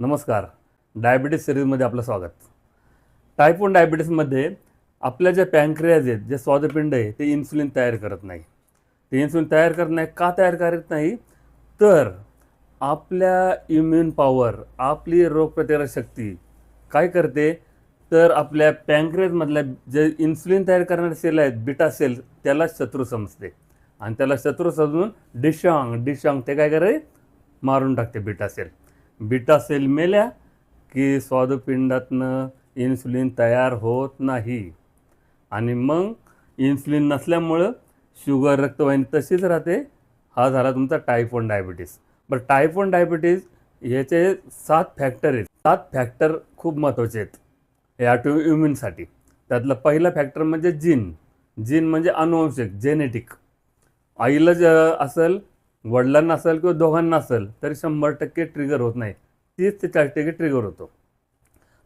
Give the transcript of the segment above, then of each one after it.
नमस्कार. डायबिटीस सिरीजमध्ये आपलं स्वागत. टाईप वन डायबिटीसमध्ये आपल्या ज्या पॅनक्रियाज आहेत जे स्वादपिंड आहे ते इन्सुलिन तयार करत नाही. ते इन्सुलिन तयार करत नाही का तयार करत नाही? तर आपल्या इम्युन पॉवर आपली रोगप्रतिकारक शक्ती काय करते? तर आपल्या पॅनक्रियाजमधल्या जे इन्सुलिन तयार करणारे सेल आहेत बिटा सेल त्याला शत्रू समजते. आणि त्याला शत्रू समजून डिशांग डिशांग ते काय करे? मारून टाकते बिटा सेल. बिटा सेल मेल्या की स्वादुपिंडातनं इन्सुलिन तयार होत नाही. आणि मग इन्सुलिन नसल्यामुळं शुगर रक्तवाहिनी तशीच राहते. हा झाला तुमचा टाईप वन डायबिटीस बरं टाईप वन डायबिटीस याचे सात फॅक्टर आहेत. सात फॅक्टर खूप महत्त्वाचे आहेत. या टू इम्युनसाठी त्यातला पहिला फॅक्टर म्हणजे जीन जीन म्हणजे अनुवंशिक जेनेटिक आईला ज असेल वडिलांना असेल किंवा दोघांना असेल तरी शंभर टक्के ट्रिगर होत नाही. तीस ते चाळीस टक्के ट्रिगर होतो.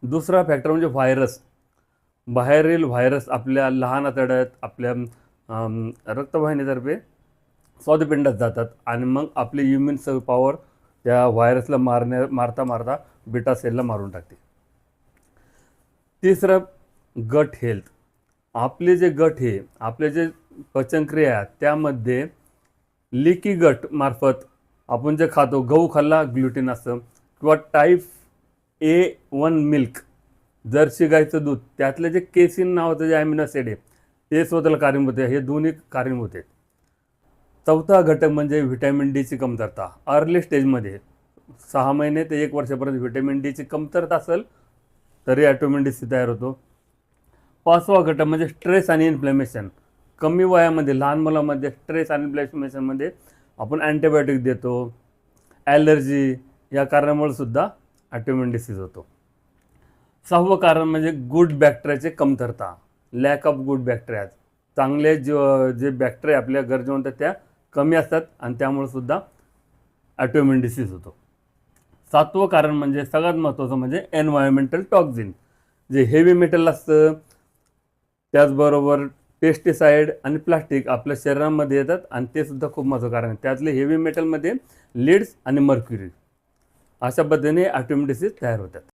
दुसरा फॅक्टर म्हणजे व्हायरस बाहेरील व्हायरस आपल्या लहान आतड्यात आपल्या रक्तवाहिनीतर्फे स्वादपिंडात जातात आणि मग आपली इम्युन पॉवर त्या व्हायरसला मारण्या मारता मारता बिटा सेलला मारून टाकते. तिसरं गट हेल्थ आपले जे गट हे आपले जे पचनक्रिया आहे, त्यामध्ये लिकी गट मार्फत आपण जे खातो गहू खाल्ला ग्लुटीन असतं. किंवा type A one milk Jersey गाईचं दूध त्यातलं जे केसिन नावाचं जे ॲमिनो ॲसिड आहे ते स्वतःला कारणीभूत आहे. हे दोन्ही कारणीभूत आहेत. चौथा घटक म्हणजे व्हिटॅमिन डीची कमतरता. अर्ली स्टेजमध्ये सहा महिने ते एक वर्षापर्यंत व्हिटॅमिन डीची कमतरता असेल तरी ॲटोमिन डी तयार होतो. पाचवा घटक म्हणजे स्ट्रेस आणि इन्फ्लेमेशन कमी वयामध्ये लहान मुलामध्ये स्ट्रेस आणि ब्लॅशमेशनमध्ये आपण अँटीबायोटिक देतो. ॲलर्जी या कारणामुळे सुद्धा ॲटोमिन डिसीज होतो. सहावं कारण म्हणजे गुड बॅक्टेरियाचे कमतरता. लॅक ऑफ गुड बॅक्टेरियाज चांगले जे जे बॅक्टेरिया आपल्या गरजेवंत त्या कमी असतात आणि त्यामुळे सुद्धा ॲटोमिन डिसीज होतो. सातवं कारण म्हणजे सगळ्यात महत्त्वाचं म्हणजे एन्व्हायरमेंटल टॉक्झिन जे हेवी मेटल असतं त्याचबरोबर पेस्टिसाईड आणि प्लास्टिक आपल्या शरीरामध्ये येतात आणि ते सुद्धा खूप महत्त्वाचं कारण आहे. त्यातले हेवी मेटलमध्ये लीड्स आणि मर्क्युरी अशा पद्धतीने ॲटोमिक डिसीज तयार होतात.